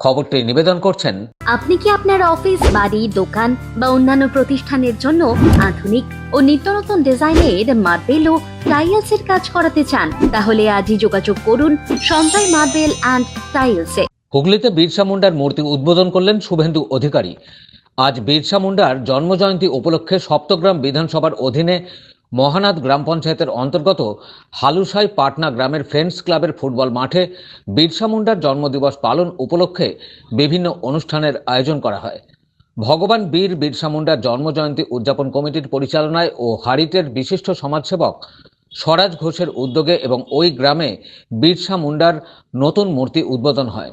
খবরটি নিবেদন করছেন আপনি কি আপনার অফিস বাড়ি দোকান বা অন্যান্য প্রতিষ্ঠানের জন্য আধুনিক ও নিত্য নতুন ডিজাইনের মার্বেল ও টাইলসের কাজ করাতে চান? তাহলে আজই যোগাযোগ করুন সঞ্জয় মার্বেল অ্যান্ড টাইলসে। হুগলিতে বিরসা মুন্ডার মূর্তি উদ্বোধন করলেন শুভেন্দু অধিকারী। আজ বিরসা মুন্ডার জন্মজয়ন্তী উপলক্ষে সপ্তগ্রাম বিধানসভার অধীনে মহানাদ গ্রাম পঞ্চায়েতের অন্তর্গত হালুসাই পাটনা গ্রামের ফ্রেন্ডস ক্লাবের ফুটবল মাঠে বিরসা মুন্ডার জন্মদিবস পালন উপলক্ষে বিভিন্ন অনুষ্ঠানের আয়োজন করা হয়। ভগবান বীর বিরসা মুন্ডার জন্মজয়ন্তী উদযাপন কমিটির পরিচালনায় ও হারিটের বিশিষ্ট সমাজসেবক স্বরাজ ঘোষের উদ্যোগে এবং ওই গ্রামে বিরসা মুন্ডার নতুন মূর্তি উদ্বোধন হয়।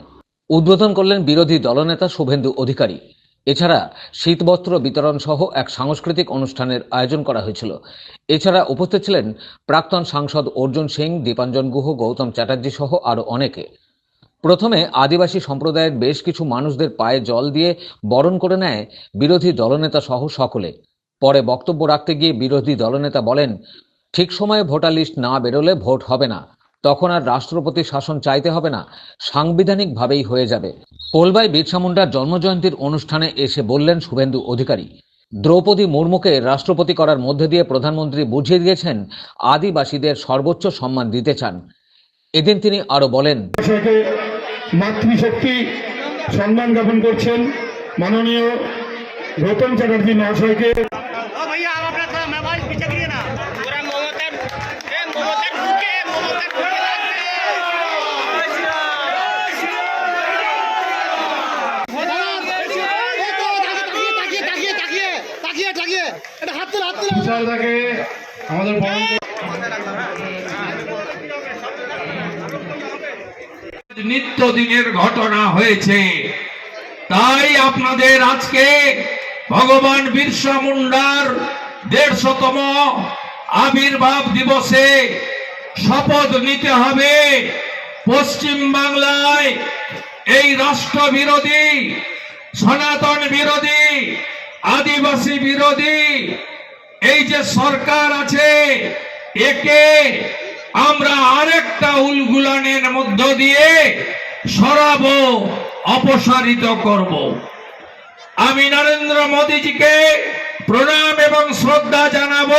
উদ্বোধন করলেন বিরোধী দলনেতা শুভেন্দু অধিকারী। এছাড়া শীতবস্ত্র বিতরণ সহ এক সাংস্কৃতিক অনুষ্ঠানের আয়োজন করা হয়েছিল। এছাড়া উপস্থিত ছিলেন প্রাক্তন সাংসদ অর্জুন সিং, দীপাঞ্জন গুহ, গৌতম চ্যাটার্জি সহ আরও অনেকে। প্রথমে আদিবাসী সম্প্রদায়ের বেশ কিছু মানুষদের পায়ে জল দিয়ে বরণ করে নেয় বিরোধী দলনেতা সহ সকলে। পরে বক্তব্য রাখতে গিয়ে বিরোধী দলনেতা বলেন, ঠিক সময়ে ভোটার লিস্ট না বেরোলে ভোট হবে না। তখন আর রাষ্ট্রপতি শাসন চাইতে হবে না, সাংবিধানিকভাবেই হয়ে যাবে। কোলবাই বিরসা মুন্ডার জন্মজয়ন্তীর অনুষ্ঠানে এসে বললেন শুভেন্দু অধিকারী, দ্রৌপদী মুর্মুকে রাষ্ট্রপতি করার মধ্যে দিয়ে প্রধানমন্ত্রী বুঝিয়ে দিয়েছেন, আদিবাসীদের সর্বোচ্চ সম্মান দিতে চান। এদিন তিনি আরও বলেন মাতৃশক্তি সম্মান জ্ঞাপন করছেন মাননীয় গৌতম চ্যাটার্জি মহাশয়কে। আমাদের নিত্যদিনের ঘটনা হয়েছে। তাই আপনাদের আজকে ভগবান বিরসা মুন্ডার দেড়শতম আবির্ভাব দিবসে শপথ নিতে হবে। পশ্চিম বাংলায় এই রাষ্ট্র বিরোধী সনাতন বিরোধী আদিবাসী বিরোধী, এই যে সরকার আছে, একে আমরা আরেকটা উলগুলানের মধ্য দিয়ে সরাবো, অপসারিত করব। আমি নরেন্দ্র মোদীজিকে প্রণাম এবং শ্রদ্ধা জানাব।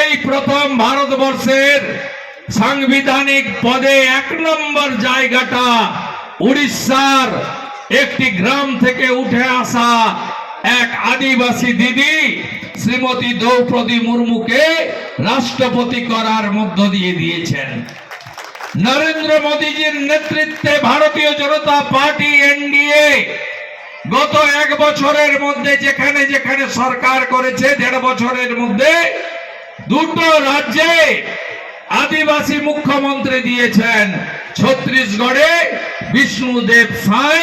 এই প্রথম ভারতবর্ষের সাংবিধানিক পদে এক নম্বর জায়গাটা উড়িষ্যার একটি গ্রাম থেকে উঠে আসা এক আদিবাসী দিদি, শ্রীমতী দ্রৌপদী মুর্মুকে রাষ্ট্রপতি করার মধ্য দিয়ে দিয়েছেন। নরেন্দ্র মোদীজির নেতৃত্বে ভারতীয় জনতা পার্টি এনডিএ গত এক বছরের মধ্যে যেখানে যেখানে সরকার করেছে, দেড় বছরের মধ্যে দুটো রাজ্যে আদিবাসী মুখ্যমন্ত্রী দিয়েছেন। ছত্তিশগড়ে বিষ্ণুদেব সাই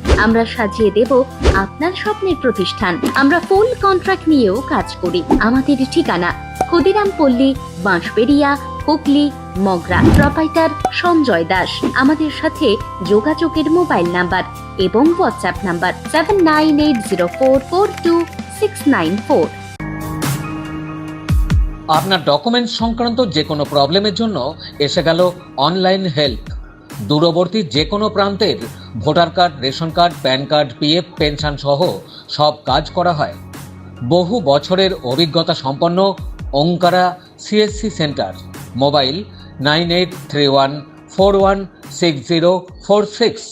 আমরা সাজিয়ে দেব আপনার স্বপ্নের প্রতিষ্ঠান। আমরা ফুল কন্ট্রাক্ট নিয়েও কাজ করি। আমাদের ঠিকানা ক্ষুদিরাম পল্লী, বাঁশবেড়িয়া, হুগলি, মগরা। প্রপাইটার সঞ্জয় দাস। আমাদের সাথে যোগাযোগের মোবাইল নাম্বার এবং WhatsApp number seven nine eight zero four four two six nine four আপনার ডকুমেন্টস সংক্রান্ত যে কোনো প্রবলেমের জন্য এসে গেল অনলাইন হেল্প দূরবর্তী যে কোনো প্রান্তের voter card, ration card, PAN card, PF, pension সহ সব কাজ করা হয়। বহু বছরের অভিজ্ঞতা সম্পন্ন Omkara CSC centre. Mobile nine eight three one four one six zero four six.